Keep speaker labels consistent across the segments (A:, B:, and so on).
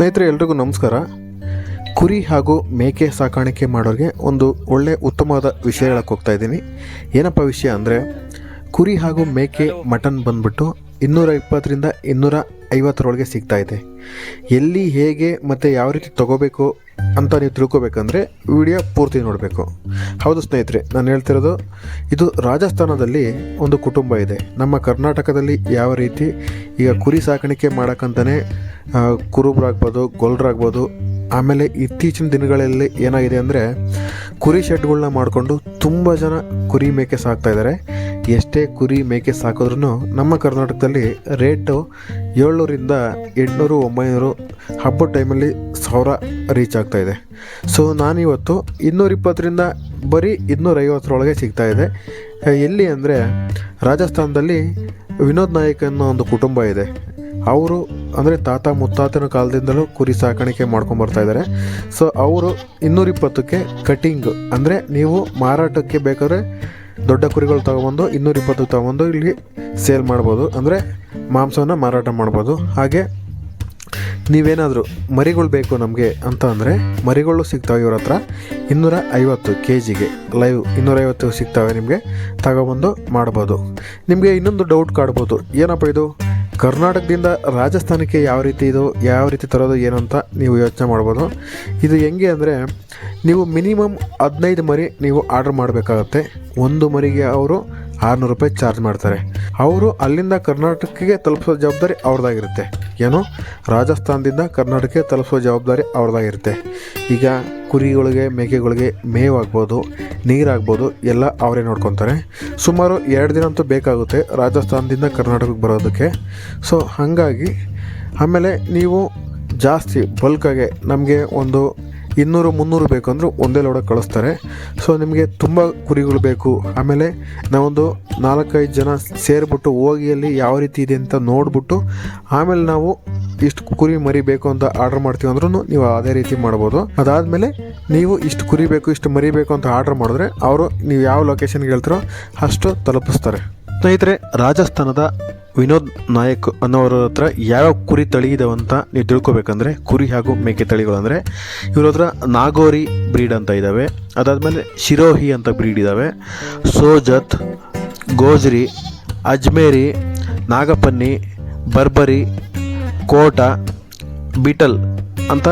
A: ಸ್ನೇಹಿತರೆ, ಎಲ್ರಿಗೂ ನಮಸ್ಕಾರ. ಕುರಿ ಹಾಗೂ ಮೇಕೆ ಸಾಕಾಣಿಕೆ ಮಾಡೋರಿಗೆ ಒಂದು ಒಳ್ಳೆ ಉತ್ತಮವಾದ ವಿಷಯ ಹೋಗ್ತಾ ಇದ್ದೀನಿ. ಏನಪ್ಪ ವಿಷಯ ಅಂದರೆ, ಕುರಿ ಹಾಗೂ ಮೇಕೆ ಮಟನ್ ಬಂದ್ಬಿಟ್ಟು ಇನ್ನೂರ ಇಪ್ಪತ್ತರಿಂದ ಇನ್ನೂರ ಐವತ್ತರೊಳಗೆ ಸಿಗ್ತಾ ಇದೆ. ಎಲ್ಲಿ, ಹೇಗೆ, ಮತ್ತು ಯಾವ ರೀತಿ ತಗೋಬೇಕು ಅಂತ ನೀವು ತಿಳ್ಕೊಬೇಕಂದ್ರೆ ವಿಡಿಯೋ ಪೂರ್ತಿ ನೋಡಬೇಕು. ಹೌದು ಸ್ನೇಹಿತರೆ, ನಾನು ಹೇಳ್ತಿರೋದು, ಇದು ರಾಜಸ್ಥಾನದಲ್ಲಿ ಒಂದು ಕುಟುಂಬ ಇದೆ. ನಮ್ಮ ಕರ್ನಾಟಕದಲ್ಲಿ ಯಾವ ರೀತಿ ಈಗ ಕುರಿ ಸಾಕಾಣಿಕೆ ಮಾಡೋಕ್ಕಂತಲೇ ಕುರುಬರಾಗ್ಬೋದು, ಗೊಲ್ರಾಗ್ಬೋದು, ಆಮೇಲೆ ಇತ್ತೀಚಿನ ದಿನಗಳಲ್ಲಿ ಏನಾಗಿದೆ ಅಂದರೆ ಕುರಿ ಶೆಡ್ಗಳನ್ನ ಮಾಡಿಕೊಂಡು ತುಂಬ ಜನ ಕುರಿ ಮೇಕೆ ಸಾಕ್ತಾ ಇದ್ದಾರೆ. ಎಷ್ಟೇ ಕುರಿ ಮೇಕೆ ಸಾಕಿದ್ರು ನಮ್ಮ ಕರ್ನಾಟಕದಲ್ಲಿ ರೇಟು ಏಳ್ನೂರಿಂದ ಎಂಟುನೂರು, ಒಂಬೈನೂರು ಹಬ್ಬದ ಟೈಮಲ್ಲಿ ಸಾವಿರ ರೀಚ್ ಆಗ್ತಾಯಿದೆ ಸೊ, ನಾನಿವತ್ತು ಇನ್ನೂರಿಪ್ಪತ್ತರಿಂದ ಬರೀ ಇನ್ನೂರೈವತ್ತರೊಳಗೆ ಸಿಗ್ತಾಯಿದೆ ಎಲ್ಲಿ ಅಂದರೆ ರಾಜಸ್ಥಾನದಲ್ಲಿ ವಿನೋದ್ ನಾಯಕ್ ಅನ್ನೋ ಒಂದು ಕುಟುಂಬ ಇದೆ. ಅವರು ಅಂದರೆ ತಾತ ಮುತ್ತಾತನ ಕಾಲದಿಂದಲೂ ಕುರಿ ಸಾಕಾಣಿಕೆ ಮಾಡ್ಕೊಂಡು ಬರ್ತಾ ಇದ್ದಾರೆ ಸೊ ಅವರು ಇನ್ನೂರಿಪ್ಪತ್ತಕ್ಕೆ ಕಟಿಂಗ್ ಅಂದರೆ ನೀವು ಮಾರಾಟಕ್ಕೆ ಬೇಕಾದ್ರೆ ದೊಡ್ಡ ಕುರಿಗಳು ತಗೊಬಂದು ಇನ್ನೂರಿಪ್ಪತ್ತು ತಗೊಬಂದು ಇಲ್ಲಿ ಸೇಲ್ ಮಾಡ್ಬೋದು. ಅಂದರೆ ಮಾಂಸವನ್ನು ಮಾರಾಟ ಮಾಡ್ಬೋದು. ಹಾಗೆ ನೀವೇನಾದರೂ ಮರಿಗಳು ಬೇಕು ನಮಗೆ ಅಂತ ಅಂದರೆ ಮರಿಗಳು ಸಿಗ್ತವೆ ಇವ್ರ ಹತ್ರ. ಇನ್ನೂರ ಐವತ್ತು ಕೆ ಜಿಗೆ ಲೈವ್ ಇನ್ನೂರೈವತ್ತು ಸಿಗ್ತವೆ ನಿಮಗೆ ತಗೊಬಂದು ಮಾಡ್ಬೋದು. ನಿಮಗೆ ಇನ್ನೊಂದು ಡೌಟ್ ಕಾಡ್ಬೋದು. ಏನಪ್ಪ ಇದು? ಕರ್ನಾಟಕದಿಂದ ರಾಜಸ್ಥಾನಕ್ಕೆ ಯಾವ ರೀತಿ ಇದು, ಯಾವ ರೀತಿ ತರೋದು, ಏನು ಅಂತ ನೀವು ಯೋಚನೆ ಮಾಡ್ಬೋದು. ಇದು ಹೆಂಗೆ ಅಂದರೆ, ನೀವು ಮಿನಿಮಮ್ ಹದಿನೈದು ಮರಿ ನೀವು ಆರ್ಡ್ರ್ ಮಾಡಬೇಕಾಗತ್ತೆ. ಒಂದು ಮರಿಗೆ ಅವರು ಆರುನೂರು ರೂಪಾಯಿ ಚಾರ್ಜ್ ಮಾಡ್ತಾರೆ. ಅವರು ಅಲ್ಲಿಂದ ಕರ್ನಾಟಕಕ್ಕೆ ತಲುಪಿಸೋ ಜವಾಬ್ದಾರಿ ಅವ್ರದ್ದಾಗಿರುತ್ತೆ. ಏನು? ರಾಜಸ್ಥಾನದಿಂದ ಕರ್ನಾಟಕಕ್ಕೆ ತಲುಪಿಸೋ ಜವಾಬ್ದಾರಿ ಅವ್ರದ್ದಾಗಿರುತ್ತೆ. ಈಗ ಕುರಿಗಳಿಗೆ, ಮೇಕೆಗಳಿಗೆ ಮೇವಾಗ್ಬೋದು ನೀರಾಗ್ಬೋದು, ಎಲ್ಲ ಅವರೇ ನೋಡ್ಕೊತಾರೆ. ಸುಮಾರು ಎರಡು ದಿನ ಅಂತೂ ಬೇಕಾಗುತ್ತೆ ರಾಜಸ್ಥಾನದಿಂದ ಕರ್ನಾಟಕಕ್ಕೆ ಬರೋದಕ್ಕೆ. ಸೊ ಹಾಗಾಗಿ ಆಮೇಲೆ ನೀವು ಜಾಸ್ತಿ ಬಲ್ಕಾಗೆ ನಮಗೆ ಒಂದು ಇನ್ನೂರು, ಮುನ್ನೂರು ಬೇಕು ಅಂದರೂ ಒಂದೇ ಲೋಡಕ್ಕೆ ಕಳಿಸ್ತಾರೆ. ಸೊ ನಿಮಗೆ ತುಂಬ ಕುರಿಗಳು ಬೇಕು. ಆಮೇಲೆ ನಾವೊಂದು ನಾಲ್ಕೈದು ಜನ ಸೇರಿಬಿಟ್ಟು ಹೋಗಿ ಅಲ್ಲಿ ಯಾವ ರೀತಿ ಇದೆ ಅಂತ ನೋಡಿಬಿಟ್ಟು, ಆಮೇಲೆ ನಾವು ಇಷ್ಟು ಕುರಿ ಮರಿ ಬೇಕು ಅಂತ ಆರ್ಡರ್ ಮಾಡ್ತೀವಿ ಅಂದ್ರೂ ನೀವು ಅದೇ ರೀತಿ ಮಾಡ್ಬೋದು. ಅದಾದಮೇಲೆ ನೀವು ಇಷ್ಟು ಕುರಿ ಬೇಕು, ಇಷ್ಟು ಮರಿ ಬೇಕು ಅಂತ ಆರ್ಡರ್ ಮಾಡಿದ್ರೆ ಅವರು ನೀವು ಯಾವ ಲೊಕೇಶನ್ಗೆ ಹೇಳ್ತಾರೋ ಅಷ್ಟು ತಲುಪಿಸ್ತಾರೆ. ಸ್ನೇಹಿತರೆ, ರಾಜಸ್ಥಾನದ ವಿನೋದ್ ನಾಯಕ್ ಅನ್ನೋರ ಹತ್ರ ಯಾವ ಕುರಿ ತಳಿ ಇದಾವೆ ಅಂತ ನೀವು ತಿಳ್ಕೊಬೇಕಂದ್ರೆ ಕುರಿ ಹಾಗೂ ಮೇಕೆ ತಳಿಗಳು ಅಂದರೆ ಇವ್ರ ಹತ್ರ ನಾಗೋರಿ ಬ್ರೀಡ್ ಅಂತ ಇದ್ದಾವೆ ಅದಾದಮೇಲೆ ಶಿರೋಹಿ ಅಂತ ಬ್ರೀಡ್ ಇದ್ದಾವೆ ಸೋಜತ್, ಗೋಜ್ರಿ, ಅಜ್ಮೇರಿ, ನಾಗಪನ್ನಿ, ಬರ್ಬರಿ, ಕೋಟ, ಬಿಟಲ್ ಅಂತ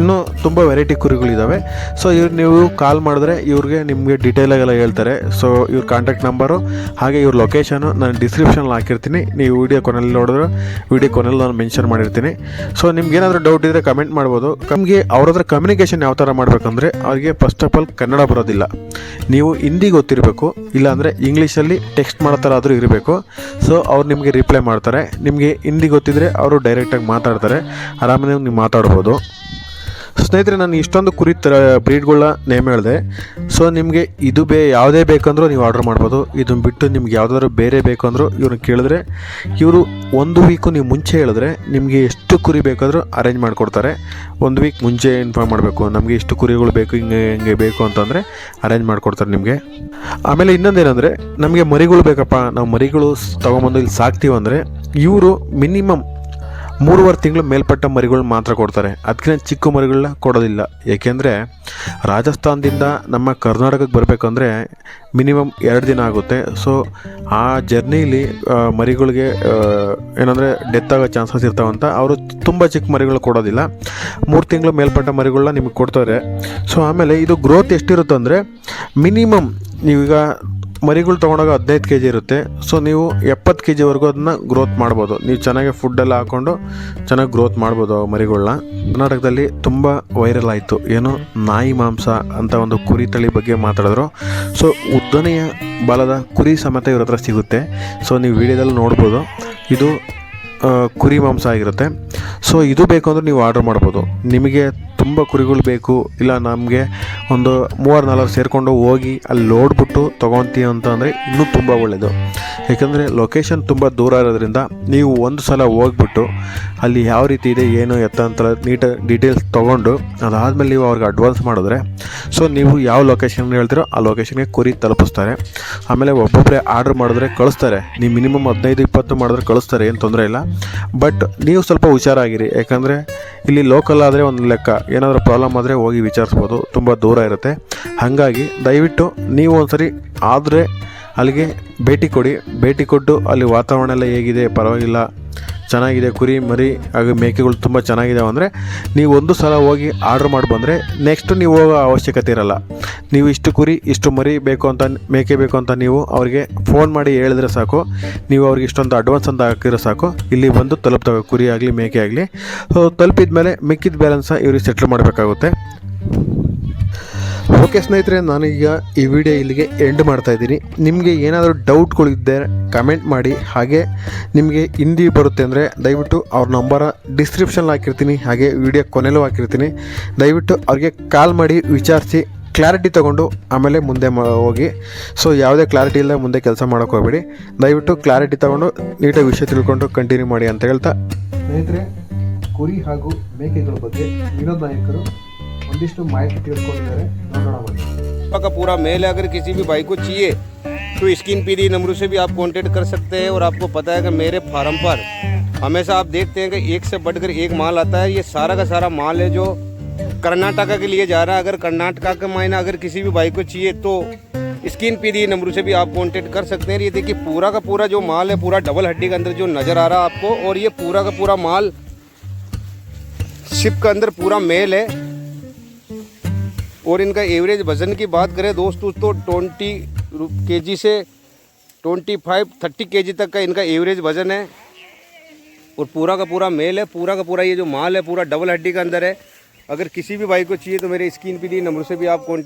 A: ಇನ್ನೂ ತುಂಬ ವೆರೈಟಿ ಕುರಿಗಳಿದ್ದಾವೆ ಸೊ ಇವ್ರು ನೀವು ಕಾಲ್ ಮಾಡಿದ್ರೆ ಇವ್ರಿಗೆ ನಿಮಗೆ ಡೀಟೇಲಾಗೆಲ್ಲ ಹೇಳ್ತಾರೆ. ಸೊ ಇವ್ರ ಕಾಂಟ್ಯಾಕ್ಟ್ ನಂಬರು ಹಾಗೆ ಇವ್ರ ಲೊಕೇಶನು ನಾನು ಡಿಸ್ಕ್ರಿಪ್ಷನಲ್ಲಿ ಹಾಕಿರ್ತೀನಿ. ನೀವು ವಿಡಿಯೋ ಕೊನೆಯಲ್ಲಿ ನೋಡಿದ್ರೆ ವಿಡಿಯೋ ಕೊನೆಯಲ್ಲಿ ನಾನು ಮೆನ್ಷನ್ ಮಾಡಿರ್ತೀನಿ. ಸೊ ನಿಮ್ಗೆ ಏನಾದರೂ ಡೌಟ್ ಇದ್ದರೆ ಕಮೆಂಟ್ ಮಾಡ್ಬೋದು. ನಮಗೆ ಅವ್ರ ಹತ್ರ ಕಮ್ಯುನಿಕೇಷನ್ ಯಾವ ಥರ ಮಾಡಬೇಕಂದ್ರೆ ಅವ್ರಿಗೆ ಫಸ್ಟ್ ಆಫ್ ಆಲ್ ಕನ್ನಡ ಬರೋದಿಲ್ಲ. ನೀವು ಹಿಂದಿ ಗೊತ್ತಿರಬೇಕು, ಇಲ್ಲಾಂದರೆ ಇಂಗ್ಲೀಷಲ್ಲಿ ಟೆಕ್ಸ್ಟ್ ಮಾಡೋ ಥರ ಆದರೂ ಇರಬೇಕು. ಸೊ ಅವ್ರು ನಿಮಗೆ ರಿಪ್ಲೈ ಮಾಡ್ತಾರೆ. ನಿಮಗೆ ಹಿಂದಿ ಗೊತ್ತಿದ್ದರೆ ಅವರು ಡೈರೆಕ್ಟಾಗಿ ಮಾತಾಡ್ತಾರೆ. ಆರಾಮಾಗಿ ನೀವು ಮಾತಾಡ್ಬೋದು. ಸ್ನೇಹಿತರೆ, ನಾನು ಇಷ್ಟೊಂದು ಕುರಿ ತರ ಬ್ರೀಡ್ಗಳನ್ನ ನೇಮ್ ಹೇಳಿದೆ. ಸೊ ನಿಮಗೆ ಇದು ಬೇ, ಯಾವುದೇ ಬೇಕಂದ್ರೂ ನೀವು ಆರ್ಡರ್ ಮಾಡ್ಬೋದು. ಇದನ್ನು ಬಿಟ್ಟು ನಿಮ್ಗೆ ಯಾವುದಾದ್ರು ಬೇರೆ ಬೇಕು ಅಂದರೂ ಇವ್ರನ್ನ ಕೇಳಿದ್ರೆ, ಇವರು ಒಂದು ವೀಕು ನೀವು ಮುಂಚೆ ಹೇಳಿದ್ರೆ ನಿಮಗೆ ಎಷ್ಟು ಕುರಿ ಬೇಕಾದರೂ ಅರೇಂಜ್ ಮಾಡಿಕೊಡ್ತಾರೆ. ಒಂದು ವೀಕ್ ಮುಂಚೆ ಇನ್ಫಾರ್ಮ್ ಮಾಡಬೇಕು. ನಮಗೆ ಇಷ್ಟು ಕುರಿಗಳು ಬೇಕು, ಹಿಂಗೆ ಹಿಂಗೆ ಬೇಕು ಅಂತಂದರೆ ಅರೇಂಜ್ ಮಾಡಿಕೊಡ್ತಾರೆ ನಿಮಗೆ. ಆಮೇಲೆ ಇನ್ನೊಂದೇನೆಂದರೆ, ನಮಗೆ ಮರಿಗಳು ಬೇಕಪ್ಪ. ನಾವು ಮರಿಗಳು ತೊಗೊಂಬಂದು ಇಲ್ಲಿ ಸಾಕ್ತೀವಂದರೆ, ಇವರು ಮಿನಿಮಮ್ ಮೂರುವರೆ ತಿಂಗಳು ಮೇಲ್ಪಟ್ಟ ಮರಿಗಳು ಮಾತ್ರ ಕೊಡ್ತಾರೆ. ಅದಕ್ಕಿಂತ ಚಿಕ್ಕ ಮರಿಗಳನ್ನ ಕೊಡೋದಿಲ್ಲ. ಏಕೆಂದರೆ ರಾಜಸ್ಥಾನದಿಂದ ನಮ್ಮ ಕರ್ನಾಟಕಕ್ಕೆ ಬರಬೇಕಂದ್ರೆ ಮಿನಿಮಮ್ ಎರಡು ದಿನ ಆಗುತ್ತೆ. ಸೊ, ಆ ಜರ್ನಿಲಿ ಮರಿಗಳಿಗೆ ಏನಂದರೆ ಡೆತ್ ಆಗೋ ಚಾನ್ಸಸ್ ಇರ್ತಾವಂತ ಅವರು ತುಂಬ ಚಿಕ್ಕ ಮರಿಗಳು ಕೊಡೋದಿಲ್ಲ. ಮೂರು ತಿಂಗಳು ಮೇಲ್ಪಟ್ಟ ಮರಿಗಳನ್ನ ನಿಮಗೆ ಕೊಡ್ತಾರೆ. ಸೊ, ಆಮೇಲೆ ಇದು ಗ್ರೋತ್ ಎಷ್ಟಿರುತ್ತೆ ಅಂದರೆ ಮಿನಿಮಮ್ ನೀವೀಗ ಮರಿಗಳು ತೊಗೊಂಡಾಗ ಹದಿನೈದು ಕೆ ಜಿ ಇರುತ್ತೆ. ಸೊ ನೀವು ಎಪ್ಪತ್ತು ಕೆ ಜಿವರೆಗೂ ಅದನ್ನ ಗ್ರೋತ್ ಮಾಡ್ಬೋದು. ನೀವು ಚೆನ್ನಾಗಿ ಫುಡ್ಡೆಲ್ಲ ಹಾಕ್ಕೊಂಡು ಚೆನ್ನಾಗಿ ಗ್ರೋತ್ ಮಾಡ್ಬೋದು ಆ ಮರಿಗಳನ್ನ ಕರ್ನಾಟಕದಲ್ಲಿ ತುಂಬ ವೈರಲ್ ಆಯಿತು. ಏನು ನಾಯಿ ಮಾಂಸ ಅಂತ ಒಂದು ಕುರಿ ತಳಿ ಬಗ್ಗೆ ಮಾತಾಡಿದ್ರು. ಸೊ ಉದ್ದನೆಯ ಬಲದ ಕುರಿ ಸಮೇತ ಇವ್ರ ಹತ್ರ ಸಿಗುತ್ತೆ. ಸೊ ನೀವು ವಿಡಿಯೋದಲ್ಲಿ ನೋಡ್ಬೋದು. ಇದು ಕುರಿ ಮಾಂಸ ಆಗಿರುತ್ತೆ. ಸೊ ಇದು ಬೇಕು ಅಂದರೆ ನೀವು ಆರ್ಡರ್ ಮಾಡ್ಬೋದು. ನಿಮಗೆ ತುಂಬ ಕುರಿಗಳು ಬೇಕು, ಇಲ್ಲ ನಮಗೆ ಒಂದು ಮೂವರು ನಾಲ್ಕು ಸೇರಿಕೊಂಡು ಹೋಗಿ ಅಲ್ಲಿ ನೋಡ್ಬಿಟ್ಟು ತೊಗೊತೀವಿ ಅಂತ ಅಂದರೆ ಇನ್ನೂ ತುಂಬ ಒಳ್ಳೆಯದು ಯಾಕಂದರೆ ಲೊಕೇಶನ್ ತುಂಬ ದೂರ ಇರೋದ್ರಿಂದ ನೀವು ಒಂದು ಸಲ ಹೋಗ್ಬಿಟ್ಟು ಅಲ್ಲಿ ಯಾವ ರೀತಿ ಇದೆ, ಏನು, ಎತ್ತ ಅಂತ ನೀಟ ಡೀಟೇಲ್ಸ್ ತೊಗೊಂಡು ಅದಾದಮೇಲೆ ನೀವು ಅವ್ರಿಗೆ ಅಡ್ವಾನ್ಸ್ ಮಾಡಿದ್ರೆ ಸೊ ನೀವು ಯಾವ ಲೊಕೇಶನ್ ಹೇಳ್ತೀರೋ ಆ ಲೊಕೇಶನ್ಗೆ ಕುರಿ ತಲುಪಿಸ್ತಾರೆ. ಆಮೇಲೆ ಒಬ್ಬೊಬ್ಬರೇ ಆರ್ಡ್ರ್ ಮಾಡಿದ್ರೆ ಕಳಿಸ್ತಾರೆ. ನೀವು ಮಿನಿಮಮ್ ಹದಿನೈದು, ಇಪ್ಪತ್ತು ಮಾಡಿದ್ರೆ ಕಳಿಸ್ತಾರೆ, ಏನು ತೊಂದರೆ ಇಲ್ಲ. ಬಟ್ ನೀವು ಸ್ವಲ್ಪ ಹುಷಾರಾಗಿರಿ. ಯಾಕಂದರೆ ಇಲ್ಲಿ ಲೋಕಲ್ ಆದರೆ ಒಂದು ಲೆಕ್ಕ. ಏನಾದರೂ ಪ್ರಾಬ್ಲಮ್ ಆದರೆ ಹೋಗಿ ವಿಚಾರಿಸ್ಬೋದು. ತುಂಬ ದೂರ ಇರುತ್ತೆ. ಹಾಗಾಗಿ ದಯವಿಟ್ಟು ನೀವು ಒಂದ್ಸರಿ ಆದರೆ ಅಲ್ಲಿಗೆ ಭೇಟಿ ಕೊಡಿ. ಭೇಟಿ ಕೊಟ್ಟು ಅಲ್ಲಿ ವಾತಾವರಣ ಎಲ್ಲ ಹೇಗಿದೆ? ಪರವಾಗಿಲ್ಲ. ಚೆನ್ನಾಗಿದೆ, ಕುರಿ, ಮರಿ, ಹಾಗೆ ಮೇಕೆಗಳು ತುಂಬ ಚೆನ್ನಾಗಿದ್ದಾವೆ ಅಂದರೆ ನೀವು ಒಂದು ಸಲ ಹೋಗಿ ಆರ್ಡ್ರ್ ಮಾಡಿ ಬಂದರೆ ನೆಕ್ಸ್ಟ್ ನೀವು ಹೋಗೋ ಅವಶ್ಯಕತೆ ಇರಲ್ಲ. ನೀವು ಇಷ್ಟು ಕುರಿ, ಇಷ್ಟು ಮರಿ ಬೇಕು ಅಂತ, ಮೇಕೆ ಬೇಕು ಅಂತ ನೀವು ಅವರಿಗೆ ಫೋನ್ ಮಾಡಿ ಹೇಳಿದ್ರೆ ಸಾಕು. ನೀವು ಅವ್ರಿಗೆ ಇಷ್ಟೊಂದು ಅಡ್ವಾನ್ಸ್ ಅಂತ ಹಾಕಿದ್ರೆ ಸಾಕು. ಇಲ್ಲಿ ಬಂದು ತಲುಪ್ತವೆ, ಕುರಿ ಆಗಲಿ, ಮೇಕೆ ಆಗಲಿ. ಸೊ ತಲುಪಿದ ಮೇಲೆ ಮಿಕ್ಕಿದ ಬ್ಯಾಲೆನ್ಸ ಇವ್ರಿಗೆ ಸೆಟ್ಲ್ ಮಾಡಬೇಕಾಗುತ್ತೆ. ಓಕೆ ಸ್ನೇಹಿತರೆ, ನಾನೀಗ ಈ ವಿಡಿಯೋ ಇಲ್ಲಿಗೆ ಎಂಡ್ ಮಾಡ್ತಾ ಇದ್ದೀನಿ. ನಿಮಗೆ ಏನಾದರೂ ಡೌಟ್ಗಳಿದ್ದರೆ ಕಮೆಂಟ್ ಮಾಡಿ. ಹಾಗೆ ನಿಮಗೆ ಹಿಂದಿ ಬರುತ್ತೆ ಅಂದರೆ ದಯವಿಟ್ಟು ಅವ್ರ ನಂಬರ ಡಿಸ್ಕ್ರಿಪ್ಷನ್ ಹಾಕಿರ್ತೀನಿ, ಹಾಗೆ ವಿಡಿಯೋ ಕೊನೆಯಲ್ಲೂ ಹಾಕಿರ್ತೀನಿ. ದಯವಿಟ್ಟು ಅವ್ರಿಗೆ ಕಾಲ್ ಮಾಡಿ, ವಿಚಾರಿಸಿ ಕ್ಲಾರಿಟಿ ತೊಗೊಂಡು ಆಮೇಲೆ ಮುಂದೆ ಹೋಗಿ. ಸೊ ಯಾವುದೇ ಕ್ಲಾರಿಟಿ ಇಲ್ಲದೆ ಮುಂದೆ ಕೆಲಸ ಮಾಡೋಕೆ ಹೋಗಬೇಡಿ. ದಯವಿಟ್ಟು ಕ್ಲಾರಿಟಿ ತೊಗೊಂಡು ನೀಟಾಗಿ ವಿಷಯ ತಿಳ್ಕೊಂಡು ಕಂಟಿನ್ಯೂ ಮಾಡಿ ಅಂತ ಹೇಳ್ತಾ. ಸ್ನೇಹಿತರೆ, ಕುರಿ ಹಾಗೂ ಮೇಕೆಗಳ ಬಗ್ಗೆ ವಿನೋದ್ ನಾಯಕರು ಒಂದಿಷ್ಟು ಮಾಹಿತಿ ತಿಳ್ಕೊಂಡಿದ್ದಾರೆ.
B: कप्पा का पूरा मेल है, अगर किसी भी भाई को चाहिए तो स्किन पी दी नंबरों से भी आप कॉन्टेक्ट कर सकते हैं और आपको पता है कि मेरे फार्म पर हमेशा आप देखते हैं कि एक से बढ़कर एक माल आता है। ये सारा का सारा माल है जो कर्नाटका के लिए जा रहा है। अगर कर्नाटका का मायना अगर किसी भी भाई को चाहिए तो स्किन पी दिए नंबरों से भी आप कॉन्टेक्ट कर सकते हैं। ये देखिए, पूरा का पूरा जो माल है, पूरा डबल हड्डी के अंदर जो नज़र आ रहा है आपको, और ये पूरा का पूरा माल शिप के अंदर पूरा मेल है। और इनका एवरेज वज़न की बात करें दोस्तों तो ट्वेंटी के जी से ट्वेंटी फाइव, थर्टी के जी तक का इनका एवरेज वज़न है। और पूरा का पूरा मेल है, पूरा का पूरा ये जो माल है, पूरा डबल हड्डी का अंदर है। अगर किसी भी भाई को चाहिए तो मेरे स्क्रीन पे दिए नंबर से भी आप कॉन्टेक्ट